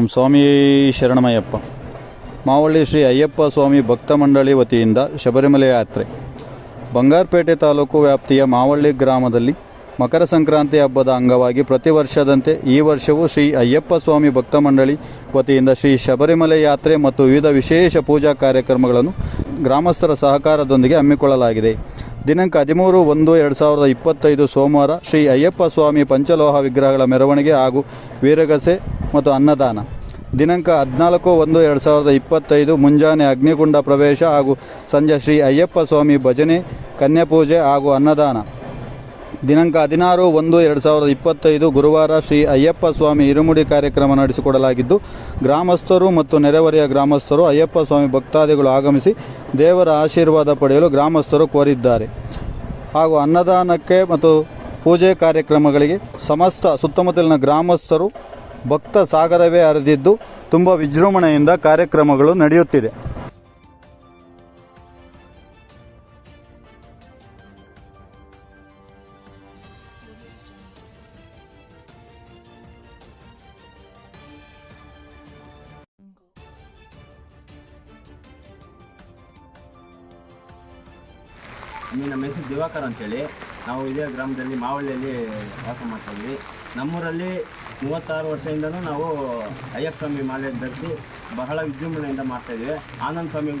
ಓಂ ಸ್ವಾಮಿ ಶರಣಮಯ್ಯಪ್ಪ. ಮಾವಳ್ಳಿ ಶ್ರೀ ಅಯ್ಯಪ್ಪ ಸ್ವಾಮಿ ಭಕ್ತ ಮಂಡಳಿ ವತಿಯಿಂದ ಶಬರಿಮಲೆ ಯಾತ್ರೆ. ಬಂಗಾರಪೇಟೆ ತಾಲೂಕು ವ್ಯಾಪ್ತಿಯ ಮಾವಳ್ಳಿ ಗ್ರಾಮದಲ್ಲಿ ಮಕರ ಸಂಕ್ರಾಂತಿ ಹಬ್ಬದ ಅಂಗವಾಗಿ ಪ್ರತಿ ವರ್ಷದಂತೆ ಈ ವರ್ಷವೂ ಶ್ರೀ ಅಯ್ಯಪ್ಪ ಸ್ವಾಮಿ ಭಕ್ತ ಮಂಡಳಿ ವತಿಯಿಂದ ಶ್ರೀ ಶಬರಿಮಲೆ ಯಾತ್ರೆ ಮತ್ತು ವಿವಿಧ ವಿಶೇಷ ಪೂಜಾ ಕಾರ್ಯಕ್ರಮಗಳನ್ನು ಗ್ರಾಮಸ್ಥರ ಸಹಕಾರದೊಂದಿಗೆ ಹಮ್ಮಿಕೊಳ್ಳಲಾಗಿದೆ. ದಿನಾಂಕ ಹದಿಮೂರು ಒಂದು ಎರಡು ಸಾವಿರದ ಇಪ್ಪತ್ತೈದು ಸೋಮವಾರ ಶ್ರೀ ಅಯ್ಯಪ್ಪ ಸ್ವಾಮಿ ಪಂಚಲೋಹ ವಿಗ್ರಹಗಳ ಮೆರವಣಿಗೆ ಹಾಗೂ ವೀರಗಸೆ ಮತ್ತು ಅನ್ನದಾನ. ದಿನಾಂಕ ಹದಿನಾಲ್ಕು ಒಂದು ಎರಡು ಸಾವಿರದ ಇಪ್ಪತ್ತೈದು ಮುಂಜಾನೆ ಅಗ್ನಿಕುಂಡ ಪ್ರವೇಶ ಹಾಗೂ ಸಂಜೆ ಶ್ರೀ ಅಯ್ಯಪ್ಪ ಸ್ವಾಮಿ ಭಜನೆ, ಕನ್ಯಾಪೂಜೆ ಹಾಗೂ ಅನ್ನದಾನ. ದಿನಾಂಕ ಹದಿನಾರು ಒಂದು ಎರಡು ಸಾವಿರದ ಇಪ್ಪತ್ತೈದು ಗುರುವಾರ ಶ್ರೀ ಅಯ್ಯಪ್ಪ ಸ್ವಾಮಿ ಇರುಮುಡಿ ಕಾರ್ಯಕ್ರಮ ನಡೆಸಿಕೊಡಲಾಗಿದ್ದು, ಗ್ರಾಮಸ್ಥರು ಮತ್ತು ನೆರೆಹೊರೆಯ ಗ್ರಾಮಸ್ಥರು ಅಯ್ಯಪ್ಪ ಸ್ವಾಮಿ ಭಕ್ತಾದಿಗಳು ಆಗಮಿಸಿ ದೇವರ ಆಶೀರ್ವಾದ ಪಡೆಯಲು ಗ್ರಾಮಸ್ಥರು ಕೋರಿದ್ದಾರೆ. ಹಾಗೂ ಅನ್ನದಾನಕ್ಕೆ ಮತ್ತು ಪೂಜೆ ಕಾರ್ಯಕ್ರಮಗಳಿಗೆ ಸಮಸ್ತ ಸುತ್ತಮುತ್ತಲಿನ ಗ್ರಾಮಸ್ಥರು ಭಕ್ತ ಸಾಗರವೇ ಹರಿದಿದ್ದು, ತುಂಬ ವಿಜೃಂಭಣೆಯಿಂದ ಕಾರ್ಯಕ್ರಮಗಳು ನಡೆಯುತ್ತಿದೆ. ನಮ್ಮ ಹೆಸರು ದಿವಾಕರ್ ಅಂತೇಳಿ, ನಾವು ಇದೇ ಗ್ರಾಮದಲ್ಲಿ ಮಾವಳ್ಳಿಯಲ್ಲಿ ವಾಸ ಮಾಡ್ತಾ ಇದ್ವಿ ನಮ್ಮೂರಲ್ಲಿ ಮೂವತ್ತಾರು ವರ್ಷದಿಂದನೂ ನಾವು ಅಯ್ಯಪ್ಪ ಸ್ವಾಮಿ ಮಾಲೆ ಧರಿಸಿ ಬಹಳ ವಿಜೃಂಭಣೆಯಿಂದ ಮಾಡ್ತಾ ಇದ್ವಿ ಆನಂದ ಸ್ವಾಮಿ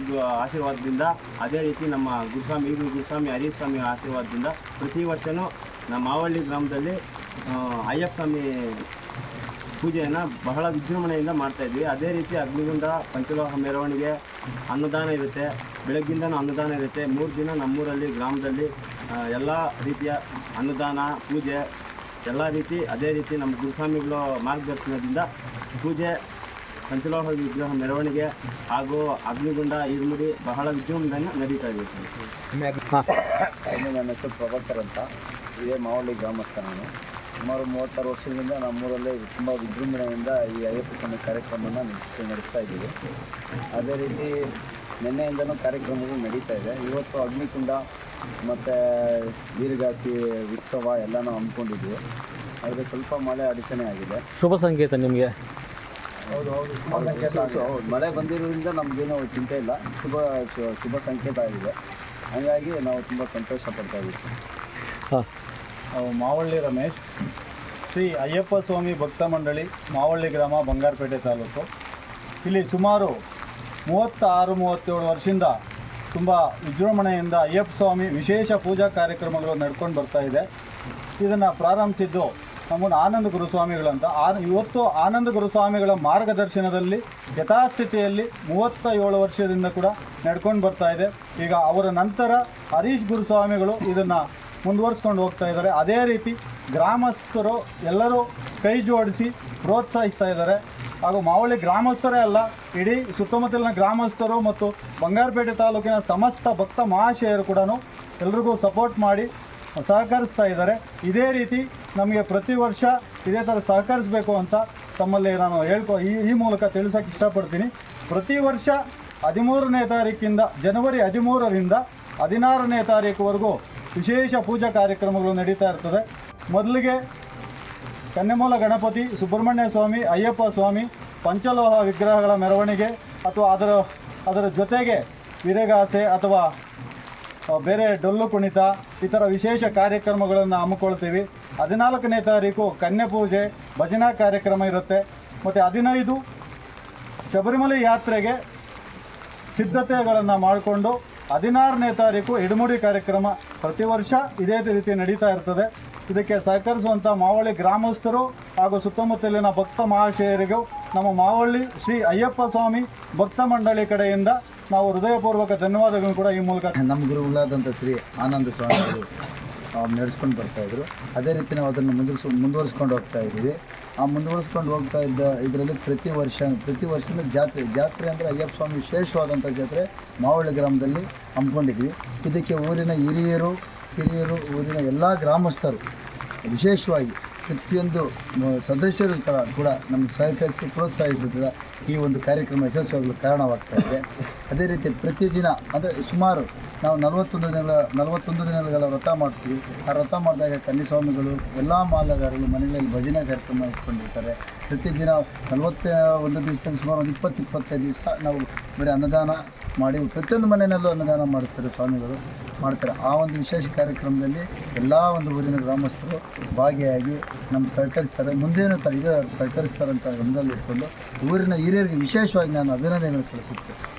ಆಶೀರ್ವಾದದಿಂದ, ಅದೇ ರೀತಿ ನಮ್ಮ ಗುರುಸ್ವಾಮಿ ಈಗ ಗುರುಸ್ವಾಮಿ, ಹರೀಶ್ ಸ್ವಾಮಿ ಆಶೀರ್ವಾದದಿಂದ ಪ್ರತಿ ವರ್ಷವೂ ನಮ್ಮ ಮಾವಳ್ಳಿ ಗ್ರಾಮದಲ್ಲಿ ಅಯ್ಯಪ್ಪ ಸ್ವಾಮಿ ಪೂಜೆಯನ್ನು ಬಹಳ ವಿಜೃಂಭಣೆಯಿಂದ ಮಾಡ್ತಾ ಇದ್ವಿ. ಅದೇ ರೀತಿ ಅಗ್ನಿಗುಂಡ ಪಂಚಲೋಹ ಮೆರವಣಿಗೆ ಅನ್ನದಾನ ಇರುತ್ತೆ. ಬೆಳಗ್ಗಿಂದನೂ ಅನ್ನದಾನ ಇರುತ್ತೆ. ಮೂರು ದಿನ ನಮ್ಮೂರಲ್ಲಿ ಗ್ರಾಮದಲ್ಲಿ ಎಲ್ಲ ರೀತಿಯ ಅನ್ನದಾನ ಪೂಜೆ ಎಲ್ಲ ರೀತಿ ಅದೇ ರೀತಿ ನಮ್ಮ ಗುರುಸ್ವಾಮಿಗಳು ಮಾರ್ಗದರ್ಶನದಿಂದ ಪೂಜೆ ಪಂಚಲೋಹ ವಿಗ್ರಹ ಮೆರವಣಿಗೆ ಹಾಗೂ ಅಗ್ನಿಗುಂಡ ಇರುಮುಡಿ ಬಹಳ ವಿಜೃಂಭಣೆಯನ್ನು ನಡೀತಾ ಇದೆ. ನನ್ನ ಹೆಸರು ಪ್ರಭಾಕರ್ ಅಂತ. ಇದೇ ಮಾವಳ್ಳಿ ಗ್ರಾಮಸ್ಥಾನ ನಾನು. ಸುಮಾರು ಮೂವತ್ತಾರು ವರ್ಷದಿಂದ ನಮ್ಮೂರಲ್ಲೇ ತುಂಬ ವಿಜೃಂಭಣೆಯಿಂದ ಈ ಅಯ್ಯಪ್ಪ ಸ್ವಾಮಿ ಕಾರ್ಯಕ್ರಮನ ನಡೆಸ್ತಾ ನಡೆಸ್ತಾ ಇದ್ದೀವಿ. ಅದೇ ರೀತಿ ನಿನ್ನೆಯಿಂದನೂ ಕಾರ್ಯಕ್ರಮಗಳು ನಡೀತಾ ಇದೆ. ಇವತ್ತು ಅಗ್ನಿಕುಂಡ ಮತ್ತು ವೀರಗಾಸಿ ಉತ್ಸವ ಎಲ್ಲನೂ ಹಮ್ಮಿಕೊಂಡಿದ್ವಿ ಆದರೆ ಸ್ವಲ್ಪ ಮಳೆ ಅಡಚಣೆ ಆಗಿದೆ. ಶುಭ ಸಂಕೇತ ನಿಮಗೆ. ಹೌದು ಹೌದು ಮಳೆ ಬಂದಿರೋದ್ರಿಂದ ನಮಗೇನು ಚಿಂತೆ ಇಲ್ಲ. ಶುಭ ಶು- ಶುಭ ಸಂಕೇತ ಆಗಿದೆ. ಹಾಗಾಗಿ ನಾವು ತುಂಬ ಸಂತೋಷ ಪಡ್ತಾ ಇದ್ದೀವಿ. ಹಾಂ. ಮಾವಳ್ಳಿ ರಮೇಶ್, ಶ್ರೀ ಅಯ್ಯಪ್ಪ ಸ್ವಾಮಿ ಭಕ್ತ ಮಂಡಳಿ, ಮಾವಳ್ಳಿ ಗ್ರಾಮ, ಬಂಗಾರಪೇಟೆ ತಾಲೂಕು. ಇಲ್ಲಿ ಸುಮಾರು ಮೂವತ್ತಾರು, ಮೂವತ್ತೇಳು ವರ್ಷದಿಂದ ತುಂಬ ವಿಜೃಂಭಣೆಯಿಂದ ಅಯ್ಯಪ್ಪ ಸ್ವಾಮಿ ವಿಶೇಷ ಪೂಜಾ ಕಾರ್ಯಕ್ರಮಗಳು ನಡ್ಕೊಂಡು ಬರ್ತಾ ಇದೆ. ಇದನ್ನು ಪ್ರಾರಂಭಿಸಿದ್ದು ನಮ್ಮನ್ನು ಆನಂದ ಗುರುಸ್ವಾಮಿಗಳಂತ. ಆ ಇವತ್ತು ಆನಂದ ಗುರುಸ್ವಾಮಿಗಳ ಮಾರ್ಗದರ್ಶನದಲ್ಲಿ ಯಥಾಸ್ಥಿತಿಯಲ್ಲಿ ಮೂವತ್ತ ಏಳು ವರ್ಷದಿಂದ ಕೂಡ ನಡ್ಕೊಂಡು ಬರ್ತಾ ಇದೆ. ಈಗ ಅವರ ನಂತರ ಹರೀಶ್ ಗುರುಸ್ವಾಮಿಗಳು ಇದನ್ನು ಮುಂದುವರಿಸ್ಕೊಂಡು ಹೋಗ್ತಾ ಇದ್ದಾರೆ. ಅದೇ ರೀತಿ ಗ್ರಾಮಸ್ಥರು ಎಲ್ಲರೂ ಕೈ ಜೋಡಿಸಿ ಪ್ರೋತ್ಸಾಹಿಸ್ತಾ ಇದ್ದಾರೆ. ಹಾಗೂ ಮಾವಳಿ ಗ್ರಾಮಸ್ಥರೇ ಅಲ್ಲ, ಇಡೀ ಸುತ್ತಮುತ್ತಲಿನ ಗ್ರಾಮಸ್ಥರು ಮತ್ತು ಬಂಗಾರಪೇಟೆ ತಾಲೂಕಿನ ಸಮಸ್ತ ಭಕ್ತ ಮಹಾಶಯರು ಕೂಡ ಎಲ್ರಿಗೂ ಸಪೋರ್ಟ್ ಮಾಡಿ ಸಹಕರಿಸ್ತಾ ಇದ್ದಾರೆ. ಇದೇ ರೀತಿ ನಮಗೆ ಪ್ರತಿ ವರ್ಷ ಇದೇ ಥರ ಸಹಕರಿಸಬೇಕು ಅಂತ ತಮ್ಮಲ್ಲಿ ನಾನು ಹೇಳ್ಕೊ, ಈ ಈ ಮೂಲಕ ತಿಳಿಸೋಕೆ ಇಷ್ಟಪಡ್ತೀನಿ. ಪ್ರತಿ ವರ್ಷ ಹದಿಮೂರನೇ ತಾರೀಕಿಂದ, ಜನವರಿ ಹದಿಮೂರರಿಂದ ಹದಿನಾರನೇ ತಾರೀಕುವರೆಗೂ ವಿಶೇಷ ಪೂಜಾ ಕಾರ್ಯಕ್ರಮಗಳು ನಡೀತಾ ಇರ್ತದೆ. ಮೊದಲಿಗೆ ಕನ್ನೆಮೂಲ ಗಣಪತಿ, ಸುಬ್ರಹ್ಮಣ್ಯ ಸ್ವಾಮಿ, ಅಯ್ಯಪ್ಪ ಸ್ವಾಮಿ, ಪಂಚಲೋಹ ವಿಗ್ರಹಗಳ ಮೆರವಣಿಗೆ ಅಥವಾ ಅದರ ಅದರ ಜೊತೆಗೆ ವಿರೆಗಾಸೆ ಅಥವಾ ಬೇರೆ ಡೊಳ್ಳು ಕುಣಿತ, ಇತರ ವಿಶೇಷ ಕಾರ್ಯಕ್ರಮಗಳನ್ನು ಹಮ್ಮಿಕೊಳ್ತೀವಿ. ಹದಿನಾಲ್ಕನೇ ತಾರೀಕು ಕನ್ಯೆ ಪೂಜೆ, ಭಜನಾ ಕಾರ್ಯಕ್ರಮ ಇರುತ್ತೆ. ಮತ್ತು ಹದಿನೈದು ಶಬರಿಮಲೆ ಯಾತ್ರೆಗೆ ಸಿದ್ಧತೆಗಳನ್ನು ಮಾಡಿಕೊಂಡು ಹದಿನಾರನೇ ತಾರೀಕು ಇಡಮುಡಿ ಕಾರ್ಯಕ್ರಮ ಪ್ರತಿ ವರ್ಷ ಇದೇ ರೀತಿ ನಡೀತಾ ಇರ್ತದೆ. ಇದಕ್ಕೆ ಸಹಕರಿಸುವಂಥ ಮಾವಳ್ಳಿ ಗ್ರಾಮಸ್ಥರು ಹಾಗೂ ಸುತ್ತಮುತ್ತಲಿನ ಭಕ್ತ ಮಹಾಶಯರಿಗೂ ನಮ್ಮ ಮಾವಳ್ಳಿ ಶ್ರೀ ಅಯ್ಯಪ್ಪ ಸ್ವಾಮಿ ಭಕ್ತ ಮಂಡಳಿ ಕಡೆಯಿಂದ ನಾವು ಹೃದಯಪೂರ್ವಕ ಧನ್ಯವಾದಗಳನ್ನು ಕೂಡ ಈ ಮೂಲಕ. ನಮ್ಮ ಗುರುಗಳಾದಂಥ ಶ್ರೀ ಆನಂದ ಸ್ವಾಮಿಗಳು ನಡೆಸ್ಕೊಂಡು ಬರ್ತಾಯಿದ್ರು ಅದೇ ರೀತಿ ನಾವು ಅದನ್ನು ಮುಂದುವರಿಸ, ಮುಂದುವರಿಸ್ಕೊಂಡು ಹೋಗ್ತಾ ಇದ್ದೀವಿ. ಆ ಮುಂದುವರಿಸ್ಕೊಂಡು ಹೋಗ್ತಾ ಇದ್ದ ಇದರಲ್ಲಿ ಪ್ರತಿ ವರ್ಷ, ಪ್ರತಿ ವರ್ಷನೂ ಜಾತ್ರೆ ಜಾತ್ರೆ ಅಂದರೆ ಅಯ್ಯಪ್ಪ ಸ್ವಾಮಿ ವಿಶೇಷವಾದಂಥ ಜಾತ್ರೆ ಮಾವಳ್ಳಿ ಗ್ರಾಮದಲ್ಲಿ ಹಮ್ಮಿಕೊಂಡಿದ್ವಿ ಇದಕ್ಕೆ ಊರಿನ ಹಿರಿಯರು ಕಿರಿಯರು ಊರಿನ ಎಲ್ಲ ಗ್ರಾಮಸ್ಥರು ವಿಶೇಷವಾಗಿ ಪ್ರತಿಯೊಂದು ಸದಸ್ಯರು ಕೂಡ ನಮ್ಮ ಸಹಕರಿಸಿ ಪ್ರೋತ್ಸಾಹಿಸಿದ ಈ ಒಂದು ಕಾರ್ಯಕ್ರಮ ಯಶಸ್ವಿಯಾಗಲು ಕಾರಣವಾಗ್ತಾ ಇದೆ. ಅದೇ ರೀತಿ ಪ್ರತಿದಿನ, ಅಂದರೆ ಸುಮಾರು ನಾವು ನಲವತ್ತೊಂದು ದಿನಗಳ ನಲವತ್ತೊಂದು ದಿನಗಳ ವ್ರತ ಮಾಡ್ತೀವಿ. ಆ ವ್ರತ ಮಾಡಿದಾಗ ಕನ್ನಿಸ್ವಾಮಿಗಳು ಎಲ್ಲ ಮಾಲಗಾರರು ಮನೆಗಳಲ್ಲಿ ಭಜನೆ ಕಾರ್ಯಕ್ರಮ ಇಟ್ಕೊಂಡಿರ್ತಾರೆ. ಪ್ರತಿದಿನ ನಲವತ್ತ, ಒಂದು ದಿವಸದಲ್ಲಿ ಸುಮಾರು ಒಂದು ಇಪ್ಪತ್ತು, ಇಪ್ಪತ್ತೈದು ದಿವಸ ನಾವು ಬರೀ ಅನ್ನದಾನ ಮಾಡಿ ಪ್ರತಿಯೊಂದು ಮನೆಯಲ್ಲೂ ಅನ್ನದಾನ ಮಾಡಿಸ್ತಾರೆ ಸ್ವಾಮಿಗಳು. ಮಾಡ್ತಾರೆ. ಆ ಒಂದು ವಿಶೇಷ ಕಾರ್ಯಕ್ರಮದಲ್ಲಿ ಎಲ್ಲ ಒಂದು ಊರಿನ ಗ್ರಾಮಸ್ಥರು ಭಾಗಿಯಾಗಿ ನಮ್ಮ ಸಹಕರಿಸ್ತಾರೆ. ಮುಂದೇನು ತ ಇದು ಸಹಕರಿಸ್ತಾರೆ ಅಂತ ಗಮನದಲ್ಲಿ ಇಟ್ಕೊಂಡು ಊರಿನ ಹಿರಿಯರಿಗೆ ವಿಶೇಷವಾಗಿ ನಾನು ಅಭಿನಂದನೆಗಳು ಸಲ್ಲಿಸುತ್ತೇನೆ.